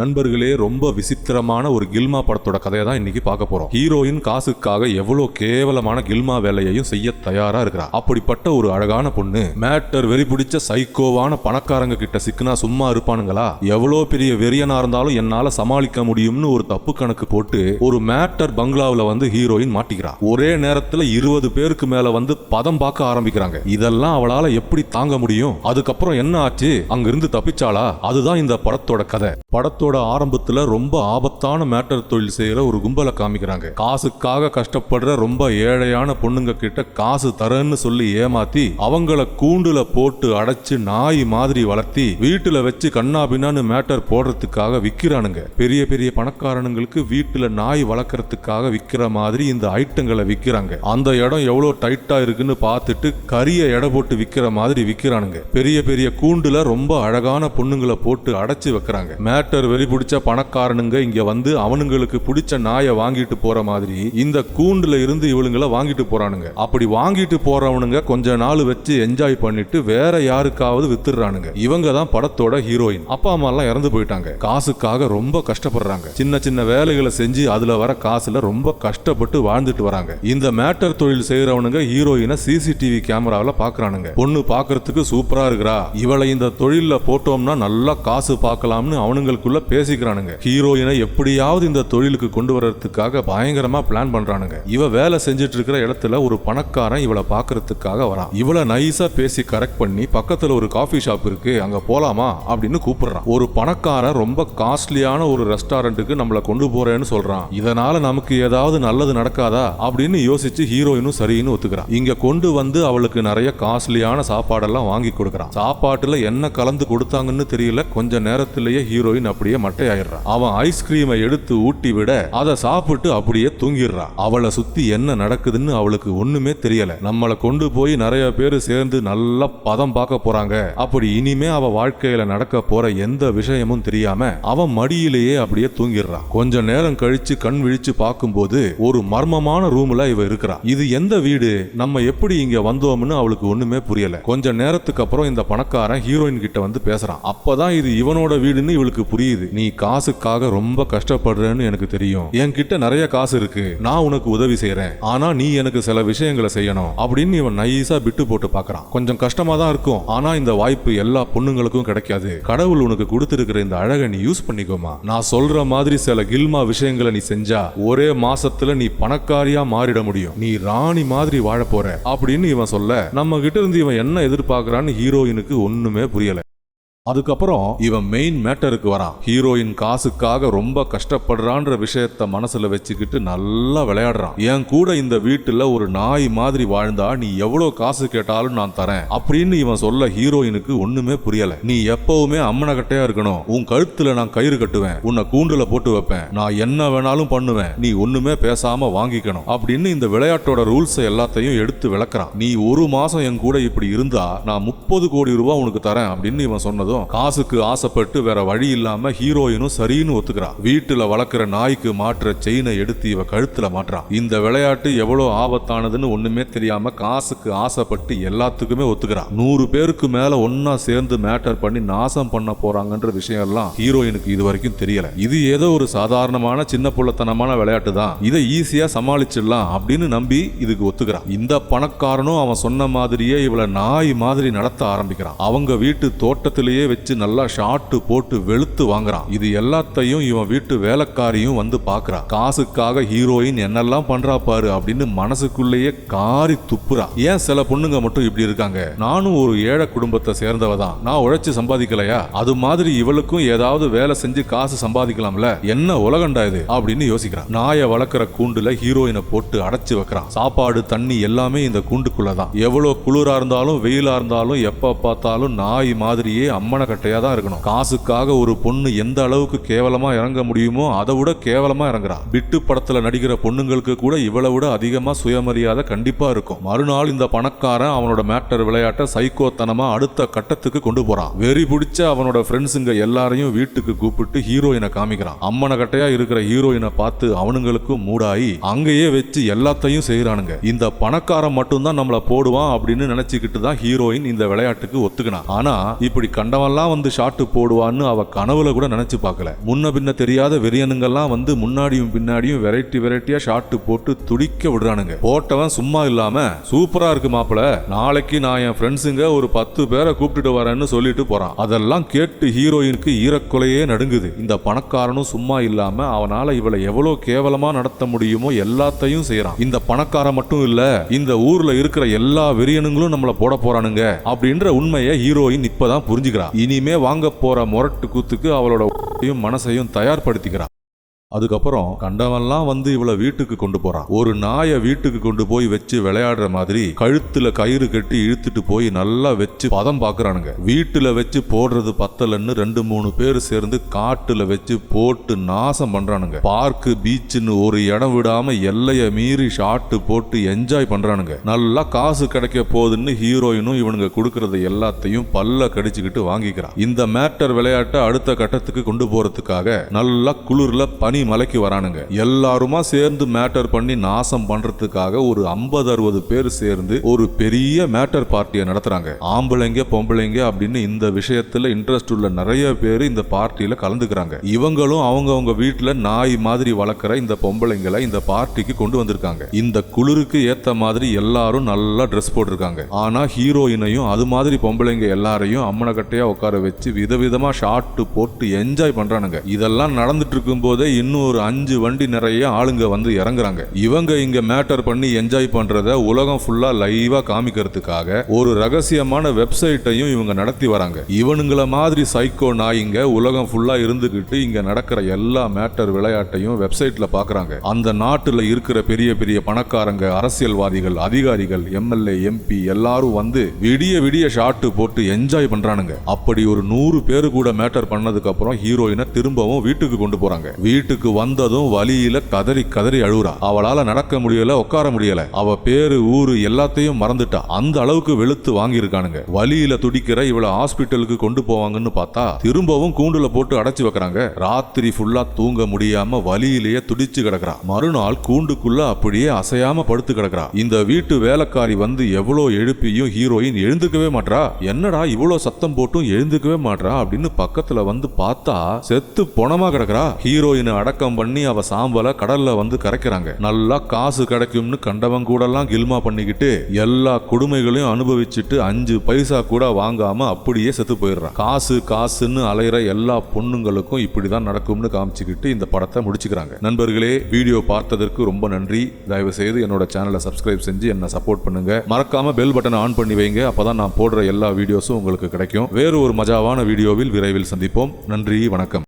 நண்பர்களே ரொம்ப விசித்திரமான ஒரு கில்மா படத்தோட கதையை தான் இன்னைக்கு பார்க்க போறோம். ஹீரோயின் காசுக்காக எவ்வளவு கேவலமான கில்மா வேலையையும் செய்ய தயாரா இருக்கிறா. அப்படிப்பட்ட ஒரு அழகான பொண்ணு மேட்டர் வெறி பிடிச்ச சைக்கோவான பணக்காரங்க கிட்ட சிக்கினா சும்மா இருப்பானுங்களா? எவ்வளோ பெரிய வெறியனா இருந்தாலும் என்னால சமாளிக்க முடியும்னு ஒரு தப்பு கணக்கு போட்டு ஒரு மேட்டர் பங்களாவில் வந்து ஹீரோயின் மாட்டிக்கிறா. ஒரே நேரத்துல இருபது பேருக்கு மேல வந்து பதம் பார்க்க ஆரம்பிக்கிறாங்க. இதெல்லாம் அவளால எப்படி தாங்க முடியும்? அதுக்கப்புறம் என்ன ஆச்சு? அங்கிருந்து தப்பிச்சாளா? அதுதான் இந்த படத்தோட கதை. படத்தோட ஆரம்பத்துல ரொம்ப ஆபத்தான மேட்டர் தொழில் செய்யற ஒரு கும்பலை காமிக்கிறாங்க. காசுக்காக கஷ்டப்படுற ரொம்ப ஏழையான பொண்ணுங்க கிட்ட காசு தரேன்னு சொல்லி ஏமாத்தி அவங்கள கூண்டுல போட்டு அடைச்சு நாய் மாதிரி வளர்த்தி வீட்டுல வச்சு கண்ணா பின்னான்னு மேட்டர் போடுறதுக்காக விக்கிறானுங்க. பெரிய பெரிய பணக்காரனுங்களுக்கு வீட்டுல நாய் வளர்க்கறதுக்காக விக்கிற மாதிரி இந்த ஐட்டங்களை விக்கிறாங்க. அந்த இடம் எவ்வளவு டைட்டா இருக்குன்னு பார்த்துட்டு கரிய எடை போட்டு விக்கிற மாதிரி விக்கிறானுங்க. பெரிய பெரிய கூண்டுல ரொம்ப அழகான பொண்ணுங்களை போட்டு அடைச்சு வைக்கிறாங்க. மேட்டர் வெறி பிடிச்ச பணக்காரனுங்க இங்க வந்து அவனுங்களுக்கு பிடிச்ச நாயை வாங்கிட்டு போற மாதிரி இந்த கூண்டுல இருந்து இவளுங்கள வாங்கிட்டு போறானுங்க. அப்படி வாங்கிட்டு போறவனுங்க கொஞ்ச நாள் வச்சு என்ஜாய் பண்ணிட்டு வேற யாருக்காவது வித்துடுறானுங்க. இவங்க தான் படத்தோட ஹீரோயின் அப்பா அம்மா எல்லாம் இறந்து போயிட்டாங்க. காசுக்காக ரொம்ப கஷ்டப்படுறாங்க. சின்ன சின்ன வேலைகளை செஞ்சு அதுல வர காசுல ரொம்ப கஷ்டப்பட்டு வாழ்ந்துட்டு வராங்க. இந்த மேட்டர் தொழில் செய்யறவனுங்க ஹீரோயினை சிசிடிவி கேமராவில் பாக்குறானுங்க. பொண்ணு பாக்குறதுக்கு சூப்பரா இருக்கிறா. இவளை இந்த தொழில போட்டோம்னா நல்லா காசு பார்க்கலாம்னு அவனுங்களுக்குள்ள பேசிக்கிறானுங்க. ஹீரோயினை எப்படியாவது இந்த தொழிலுக்கு கொண்டு வர்றதுக்காக பயங்கரமா பிளான் பண்றானுங்க. இவ வேலை செஞ்சுட்டு இருக்கிற இடத்துல ஒரு பணக்காரன் இவளை பாக்குறதுக்காக வரான். இவளை நைஸா பேசி கரெக்ட் பண்ணி பக்கத்துல ஒரு காஃபி ஷாப் இருக்கு அங்க போலாமா? அப்படின்னு கூப்பிடுறான். ஒரு பணக்காரன் ரொம்ப காஸ்ட்லியான ஒரு ரெஸ்டாரண்ட்டுக்கு நம்மளை கொண்டு போறேன்னு சொல்றான். இதனால நமக்கு ஏதாவது நல்லது நடக்காதா? அப்படின்னு யோசிச்சு ஹீரோயினும் சரின்னு ஒத்துக்கிறான். இங்க கொண்டு வந்து அவளுக்கு நிறைய காஸ்ட்லியான சாப்பாடெல்லாம் வாங்கி கொடுக்கறான். சாப்பாட்டுல என்ன கலந்து கொடுத்தாங்கன்னு தெரியல. கொஞ்ச நேரத்திலேயே ஹீரோயின் அப்படியே மட்டையாயிடுறான். அவன் ஐஸ்கிரீமை எடுத்து ஊட்டி விட அதை சாப்பிட்டு அப்படியே தூங்கிடுறான். அவளை சுத்தி என்ன நடக்குதுன்னு அவளுக்கு ஒண்ணுமே தெரியல. நம்மளை கொண்டு போய் நிறைய பேர் சேர்ந்து நல்லா பதம் பார்க்க போறாங்க. அப்படி இனிமே அவ வாழ்க்கையில நடக்க போற எந்த விஷயமும் தெரியாம அவன் மடியிலேயே அப்படியே தூங்கிடுறான். கொஞ்ச நேரம் கழிச்சு கண் விழிச்சு பார்க்கும்போது ஒரு மர்மமான ரூம்ல இவ இருக்கிறா. இது எந்த வீடு? நம்ம எப்படி இங்க வந்தோம்னு அவளுக்கு ஒண்ணுமே புரியல. கொஞ்ச நேரத்துக்கு அப்புறம் இந்த பணக்காரன் ஹீரோயின் கிட்ட வந்து பேசுறான். அப்பதான் இது இவனோட வீடுன்னு இவளுக்கு புரியுது. நீ காசுக்காக ரொம்ப கஷ்டப்படுறேன்னு எனக்கு தெரியும். என்கிட்ட நிறைய காசு இருக்கு. நான் உனக்கு உதவி செய்யறேன் ஆனா நீ எனக்கு சில விஷயங்களை செய்யணும். அப்படின்னு இவன் நைஸா விட்டு போட்டு பார்க்கறான் கொஞ்சம் கஷ்டமா தான் இருக்கும். ஆனா இந்த வாய்ப்பு எல்லா பொண்ணுங்களுக்கும் கிடைக்காது. கடவுள் உனக்கு கொடுத்திருக்கிற இந்த அழகை நீ யூஸ் பண்ணிக்கோமா. நான் சொல்ற மாதிரி சில கில்மா விஷயங்களை நீ செஞ்சா ஒரே மாசத்துல நீ பணக்காரியா மாறிட முடியும். நீ ராணி மாதிரி வாழ போற. அப்படின்னு இவன் சொல்ல நம்ம கிட்ட இருந்து இவன் என்ன எதிர்பார்க்கறான்னு ஹீரோயினுக்கு ஒண்ணுமே புரியல. அதுக்கப்புறம் இவன் மெயின் மேட்டருக்கு வரான். ஹீரோயின் காசுக்காக ரொம்ப கஷ்டப்படுறான்ற விஷயத்த மனசுல வச்சுக்கிட்டு நல்லா விளையாடுறான். என் கூட இந்த வீட்டுல ஒரு நாய் மாதிரி வாழ்ந்தா நீ எவ்வளவு காசு கேட்டாலும் நான் தரேன் அப்படின்னு இவன் சொல்ல ஹீரோயினுக்கு ஒண்ணுமே புரியல. நீ எப்பவுமே அம்மனகட்டையா இருக்கணும். உன் கழுத்துல நான் கயிறு கட்டுவேன். உன்னை கூண்டுல போட்டு வைப்பேன். நான் என்ன வேணாலும் பண்ணுவேன். நீ ஒண்ணுமே பேசாம வாங்கிக்கணும் அப்படின்னு இந்த விளையாட்டோட ரூல்ஸ் எல்லாத்தையும் எடுத்து விளக்குறான். நீ ஒரு மாசம் என் கூட இப்படி இருந்தா நான் முப்பது கோடி ரூபாய் உனக்கு தரேன் அப்படின்னு இவன் சொன்னதும் காசுக்கு ஆசைப்பட்டு வேற வழி இல்லாம ஹீரோயினும் சரின்னு ஒத்துக்கிறா வீட்டுல வளர்க்குற நாய்க்கு மாற்ற செயினை எடுத்து இவ கழுத்துல மாட்டுறான். இந்த விளையாட்டு எவ்வளவு ஆபத்தானதுன்னு ஒண்ணுமே தெரியாம காசுக்கு ஆசைப்பட்டு எல்லாத்துக்குமே ஒத்துக்கிறான். நூறு பேருக்கு மேல ஒன்னா சேர்ந்து மேட்டர் பண்ணி நாசம் பண்ண போறாங்கன்ற விஷயம் எல்லாம் ஹீரோயினுக்கு இது வரைக்கும் தெரியல. இது ஏதோ ஒரு சாதாரணமான சின்ன புள்ளத்தனமான விளையாட்டு தான் இதை ஈஸியா சமாளிச்சிடலாம் அப்படின்னு நம்பி இதுக்கு ஒத்துக்கிறான். இந்த பணக்காரனும் அவன் சொன்ன மாதிரியே இவளை நாய் மாதிரி நடத்த ஆரம்பிக்கிறான். அவங்க வீட்டு தோட்டத்திலேயே வச்சு நல்லா ஷாட்டு போட்டு வெளுத்து வாங்குறான். இது எல்லாத்தையும் இவன் வீட்டு வேலைக்காரியும் வந்து பாக்குறா காசுக்காக ஹீரோயின் என்னெல்லாம் பண்றா பாரு அப்படின்னு மனசுக்குள்ளேயே காரி துப்புறா. ஏன் சில பொண்ணுங்க மட்டும் இப்படி இருக்காங்க? நானும் ஒரு ஏழை குடும்பத்தை சேர்ந்தவ தான். நான் உழைச்சு சம்பாதிக்கலையா? அது மாதிரி இவளுக்கும் ஏதாவது வேலை செஞ்சு காசு சம்பாதிக்கலாம்ல? என்ன உலகண்டா இது? அப்படின்னு யோசிக்கிறான். நாயை வளர்க்குற கூண்டுல ஹீரோயினை போட்டு அடைச்சு வைக்கிறான். சாப்பாடு தண்ணி எல்லாமே இந்த கூண்டுக்குள்ள தான் எவ்வளவு குளிரா இருந்தாலும் வெயிலா இருந்தாலும் எப்ப பார்த்தாலும் நாய் மாதிரியே அம்மா கட்டையா தான் இருக்கணும். காசுக்காக ஒரு பொண்ணு எந்த அளவுக்கு கேவலமா இறங்க முடியுமோ அதை விட கேவலமா இறங்குறா. பிட்டு படத்துல நடிக்கிற பொண்ணுங்களுக்கு கூட இவளை விட அதிகமா சுயமரியாதை கண்டிப்பா இருக்கும். மறுநாள் இந்த பணக்காரன் அவனோட மேட்டர் விளையாட்டை சைக்கோத்தனமா அடுத்த கட்டத்துக்கு கொண்டு போறான். வெறி பிடிச்ச அவனோட ஃப்ரெண்ட்ஸுங்க எல்லாரையும் வீட்டுக்கு கூப்பிட்டு ஹீரோயினை காமிக்கிறான். அம்மனை கட்டையா இருக்கிற ஹீரோயினை பார்த்து அவனுங்களுக்கும் மூடாயி அங்கேயே வச்சு எல்லாத்தையும் செய்யறானுங்க இந்த பணக்காரன் மட்டும்தான் நம்மள போடுவான் அப்படின்னு நினைச்சுக்கிட்டு தான் ஹீரோயின் இந்த விளையாட்டுக்கு ஒத்துக்கினான். ஆனா இப்படி கண்டவன் கண்டவன்லாம் வந்து ஷாட்டு போடுவான்னு அவ கனவுல கூட நினைச்சு பார்க்கல. முன்ன பின்ன தெரியாத வெறியனுங்கெல்லாம் வந்து முன்னாடியும் பின்னாடியும் வெரைட்டி வெரைட்டியா ஷாட்டு போட்டு துடிக்க விடுறானுங்க. போட்டவன் சும்மா இல்லாம சூப்பரா இருக்கு மாப்பிள நாளைக்கு நான் என் ஃப்ரெண்ட்ஸுங்க ஒரு பத்து பேரை கூப்பிட்டுட்டு வரேன்னு சொல்லிட்டு போறான். அதெல்லாம் கேட்டு ஹீரோயினுக்கு ஈரக்குலையே நடுங்குது. இந்த பணக்காரனும் சும்மா இல்லாம அவனால இவளை எவ்வளவு கேவலமா நடத்த முடியுமோ எல்லாத்தையும் செய்யறான் இந்த பணக்காரன் மட்டும் இல்ல இந்த ஊர்ல இருக்கிற எல்லா வெறியனுங்களும் நம்மள போட போறானுங்க அப்படின்ற உண்மையை ஹீரோயின் இப்பதான் புரிஞ்சுக்கிறா. இனிமே வாங்க போற முரட்டு கூத்துக்கு அவளோட மனசையும் தயார்படுத்திக்கிறான். அதுக்கப்புறம் கண்டவன்லாம் வந்து இவளை வீட்டுக்கு கொண்டு போறான். ஒரு நாயை வீட்டுக்கு கொண்டு போய் வச்சு விளையாடுற மாதிரி கழுத்துல கயிறு கட்டி இழுத்துட்டு போய் நல்லா வச்சு பதம் பாக்குறானுங்க. வீட்டுல வச்சு போடுறது பத்தலன்னு ரெண்டு மூணு பேர் சேர்ந்து காட்டுல வச்சு போட்டு நாசம் பண்றானுங்க. பார்க்கு பீச்சுன்னு ஒரு இடம் விடாம எல்லைய மீறி ஷாட்டு போட்டு என்ஜாய் பண்றானுங்க. நல்லா காசு கிடைக்க போகுதுன்னு ஹீரோயினும் இவனுங்க கொடுக்கறது எல்லாத்தையும் பல்ல கடிச்சுக்கிட்டு வாங்கிக்கிறான். இந்த மேட்டர் விளையாட்டை அடுத்த கட்டத்துக்கு கொண்டு போறதுக்காக நல்லா குளிர்ல பனி மலைக்கு வரானுங்க. எல்லாருமா சேர்ந்து மேட்டர் பண்ணி நாசம் பண்றதுக்காக ஒரு ஐம்பது அறுபது பேர் சேர்ந்து ஒரு பெரிய மேட்டர் பார்ட்டியை நடத்துறாங்க. ஆம்பளைங்க பொம்பளைங்க அப்படின்னு இந்த விஷயத்துல இன்ட்ரெஸ்ட் உள்ள நிறைய பேர் இந்த பார்ட்டியில கலந்துக்கிறாங்க. இவங்களும் அவங்கவுங்க வீட்டுல நாய் மாதிரி வளர்க்குற இந்த பொம்பளைங்களை இந்த பார்ட்டிக்கு கொண்டு வந்திருக்காங்க. இந்த குளிருக்கு ஏத்த மாதிரி எல்லாரும் நல்லா ட்ரெஸ் போட்டிருக்காங்க. ஆனா ஹீரோயினையும் அது மாதிரி பொம்பளைங்க எல்லாரையும் அம்மனக்கட்டையா உட்கார வச்சு விதவிதமா ஷாட்டு போட்டு என்ஜாய் பண்றானுங்க. இதெல்லாம் நடந்துட்டு இருக்கும் போதே இன்னும் ஒரு அஞ்சு வண்டி நிறைய ஆளுங்க வந்து இறங்குறாங்க. இவங்க இங்க மேட்டர் பண்ணி என்ஜாய் பண்றத உலகம் ஃபுல்லா லைவா காமிக்கிறதுக்காக ஒரு ரகசியமான வெப்சைட்டையும் இவங்க நடத்தி வராங்க. இவனுங்கள மாதிரி சைக்கோ நாயிங்க உலகம் ஃபுல்லா இருந்துகிட்டு இங்க நடக்கிற எல்லா மேட்டர் விளையாட்டையும் வெப்சைட்ல பாக்குறாங்க. அந்த நாட்டுல இருக்கிற பெரிய பெரிய பணக்காரங்க அரசியல்வாதிகள் அதிகாரிகள் எம்எல்ஏ எம்பி எல்லாரும் வந்து விடிய விடிய ஷாட்டு போட்டு என்ஜாய் பண்றானுங்க. அப்படி ஒரு நூறு பேரு கூட மேட்டர் பண்ணதுக்கு அப்புறம் ஹீரோயினை திரும்பவும் வீட்டுக்கு கொண்டு போறாங்க. வீட்டு வீட்டுக்கு வந்ததும் வலியில கதறி கதறி அழுகுறா. அவளால நடக்க முடியல உட்கார முடியல. அவ பேரு ஊரு எல்லாத்தையும் மறந்துட்டா. அந்த அளவுக்கு வெளுத்து வாங்கியிருக்கானுங்க. வழியில துடிக்கிற இவளை ஹாஸ்பிட்டலுக்கு கொண்டு போவாங்கன்னு பார்த்தா திரும்பவும் கூண்டுல போட்டு அடைச்சு வைக்கிறாங்க. ராத்திரி ஃபுல்லா தூங்க முடியாம வலியிலேயே துடிச்சு கிடக்குறா. மறுநாள் கூண்டுக்குள்ள அப்படியே அசையாம படுத்து கிடக்குறா. இந்த வீட்டு வேலைக்காரி வந்து எவ்வளோ எழுப்பியும் ஹீரோயின் எழுந்துக்கவே மாட்றா. என்னடா இவ்வளோ சத்தம் போட்டும் எழுந்துக்கவே மாட்றா அப்படின்னு பக்கத்துல வந்து பார்த்தா செத்து பொணமா கிடக்குறா. ஹீரோயினை அடக்கம் பண்ணி அவ சாம்பலை கடல்ல வந்து கரைக்கிறாங்க. நல்லா காசு கிடைக்கும்னு கண்டவன் கூடலாம் கில்மா பண்ணிக்கிட்டு எல்லா கொடுமைகளையும் அனுபவிச்சுட்டு அஞ்சு பைசா கூட வாங்காம அப்படியே செத்து போயிடுறான். காசு காசுன்னு அலையிற எல்லா பொண்ணுங்களுக்கும் இப்படிதான் நடக்கும்னு காமிச்சுக்கிட்டு இந்த படத்தை முடிச்சுக்கிறாங்க. நண்பர்களே வீடியோ பார்த்ததற்கு ரொம்ப நன்றி. தயவு செய்து என்னோட சேனலை சப்ஸ்கிரைப் செஞ்சு என்ன சப்போர்ட் பண்ணுங்க. மறக்காம பெல் பட்டனை ஆன் பண்ணி வைங்க. அப்பதான் நான் போடுற எல்லா வீடியோஸும் உங்களுக்கு கிடைக்கும். வேறு ஒரு மஜாவான வீடியோவில் விரைவில் சந்திப்போம். நன்றி வணக்கம்.